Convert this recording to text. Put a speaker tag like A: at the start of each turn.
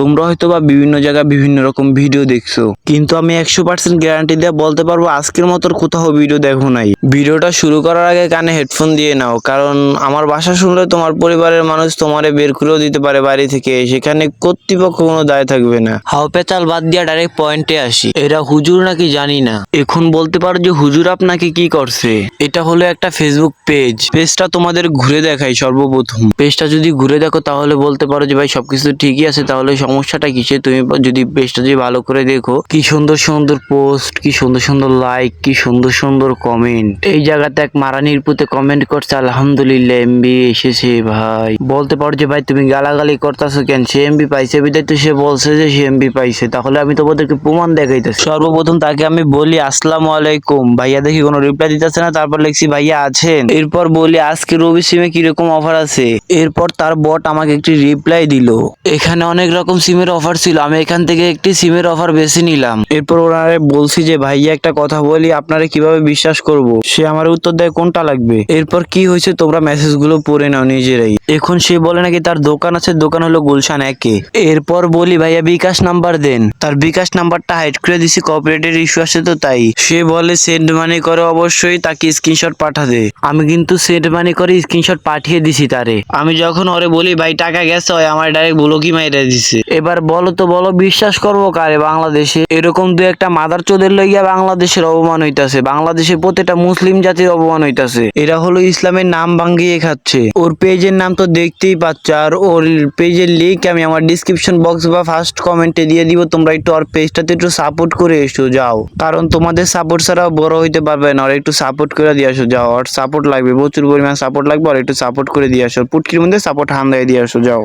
A: তোমরা হয়তো বা বিভিন্ন জায়গায় বিভিন্ন রকম ভিডিও দেখছ। কিন্তু আমি একশো পার্সেন্ট গ্যারান্টি দিয়ে বলতে পারব আজকের মতো কোথাও ভিডিও দেখো নাই। ভিডিওটা শুরু করার আগে কানে হেডফোন দিয়ে নাও, কারণ আমার বাসা শুনলে তোমার পরিবারের মানুষ তোমারে বের করেও দিতে পারে বাড়ি থেকে, সেখানে কর্তৃপক্ষ কোনো দায় থাকবে না। হাও পেঁচাল বাদ দিয়া ডাইরেক্ট পয়েন্টে আসি। এরা হুজুর নাকি জানি না। এখন বলতে পারো যে হুজুর আপনাকে কি করছে? এটা হলো একটা ফেসবুক পেজ পেজটা তোমাদের ঘুরে দেখাই সর্বপ্রথম। পেজটা যদি ঘুরে দেখো তাহলে বলতে পারো যে ভাই সবকিছু ঠিকই আছে, তাহলে সমস্যাটা কিসে তুমি যদি পেজটা যদি ভালো করে দেখো, কি সুন্দর সুন্দর পোস্ট কি সুন্দর সুন্দর লাইক কি সুন্দর সুন্দর কমেন্ট এই জায়গাতে এক মারানির পুতে কমেন্ট করছে, আলহামদুলিল্লাহ এমবি এসেছে ভাই। বলতে পারো যে, ভাই, তুমি গালাগালি করতেছো কেন? সে এমবি পাইছে, বিদায় তো সে বলছে যে, সে এমবি পাইছে। তাহলে আমি তোমাদেরকে প্রমাণ দেখাইতেছি। সর্বপ্রথম তাকে আমি বলি, আসসালামু আলাইকুম। ভাইয়া দেখি কোনো রিপ্লাই দিতেছে না, তারপর লিখছি, ভাইয়া আছেন? এরপর বলি, আজকে রবি সিমে কীরকম অফার আছে? এরপর তার বট আমাকে একটি রিপ্লাই দিল। এখানে অনেক রকম সিমের অফার ছিল। আমি এখান থেকে একটি সিমের অফার বেছে নিলাম। এরপর ওনারে বলছি যে, ভাইয়া, একটা কথা বলি, আপনারা কীভাবে বিশ্বাস করব? সে আমার উত্তর দেয়, কোনটা লাগবে? এরপর কি হয়েছে তোমরা মেসেজগুলো পড়ে নাও নিজেরাই। এখন সে বলে নাকি তার দোকান আছে, দোকান হলো গুলশান একে। এরপর বলি, ভাইয়া, বিকাশ নাম্বার দেন। তার বিকাশ নাম্বারটা হাইড করে দিছি কপারেটের ইস্যু আছে তো তাই। সে বলে সেন্ড মানি করে, অবশ্যই তাকে স্ক্রিনশট পাঠাতে আমি কিন্তু সেন্ড মানি করে স্ক্রিনশট পাঠিয়ে দিছি তারে। আমি যখন ওরে বলি, ভাই, টাকা গেছে হয় আমার ডাইরেক্ট ব্লকই মাইরা দিছে। এবার বলো তো, বলো, বিশ্বাস করব কারে বাংলাদেশে? এরকম দু একটা মাদার চোদের লইয়া বাংলাদেশের অপমান হইতাছে। বাংলাদেশের প্রতিটা মুসলিম জাতির অপমান হইতাছে। এরা হলো ইসলামের নাম ভাঙ্গিয়ে খাচ্ছে। ওর পেজের নাম তো দেখতেই পাচ্ছ, আর ওর পেজের লিঙ্ক আমি আমার ডিসক্রিপশন বক্স বা ফার্স্ট কমেন্টে দিয়ে দিব। তোমরা একটু ওর পেজটাতে একটু সাপোর্ট করে এসো, যাও। কারণ তোমাদের সাপোর্ট ছাড়াও বড় হইতে পারবে না। ওর একটু সাপোর্ট করে দিয়ে আসো, যাও। ওর সাপোর্ট লাগবে, প্রচুর পরিমাণ সাপোর্ট লাগবে আর একটু সাপোর্ট করে দিয়ে আসো। পুটকির মধ্যে সাপোর্ট হান দিয়ে দিয়ে আসো, যাও।